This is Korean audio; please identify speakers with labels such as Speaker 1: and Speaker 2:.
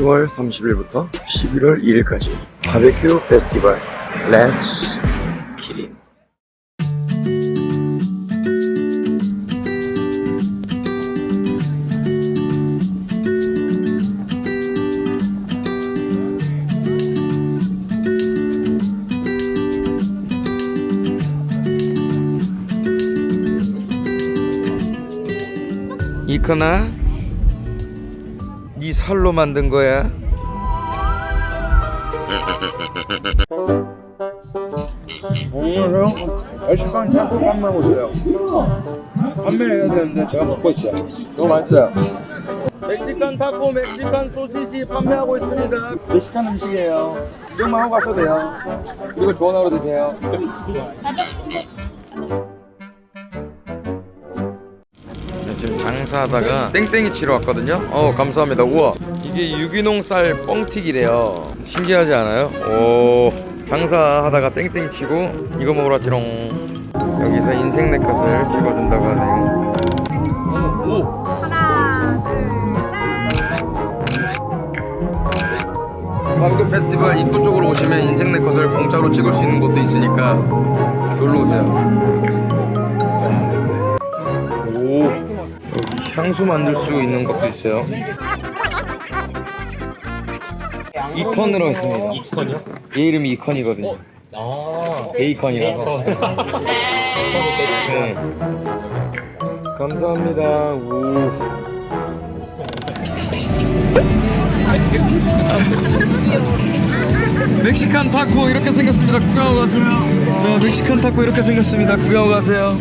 Speaker 1: 10월 30일부터 11월 1일까지 바베큐 페스티벌 렛츠 기린 이커나 네 살로 만든 거야?
Speaker 2: 오늘은 열시간 타코 판매하고 있어요. 판매를 해야 되는데 제가 먹고 있어요. 너무 맛있어요. 멕시칸 타코, 멕시칸 소시지 판매하고 있습니다. 멕시칸 음식이에요. 이것만 하고 가셔도 돼요. 그리고 하루 되세요.
Speaker 1: 지금 장사하다가 땡땡이 치러 왔거든요. 어 감사합니다. 우와 이게 유기농 쌀 뻥튀기래요. 신기하지 않아요? 오 장사하다가 땡땡이 치고 이거 먹으러 왔지롱. 여기서 인생 네컷을 찍어준다고 하네요. 오, 오.
Speaker 3: 하나, 둘, 셋.
Speaker 1: 바베큐 페스티벌 입구 쪽으로 오시면 인생 네컷을 공짜로 찍을 수 있는 곳도 있으니까 놀러 오세요. 향수 만들 수 있는 것도 있어요. 이컨으로 했습니다. 이컨이요? 얘 이름이 이컨이거든요. 베이컨이라서. 네. 감사합니다. 오. 멕시칸 타코 이렇게 생겼습니다. 구경하고 가세요. 네, 멕시칸 타코 이렇게 생겼습니다. 구경하고 가세요.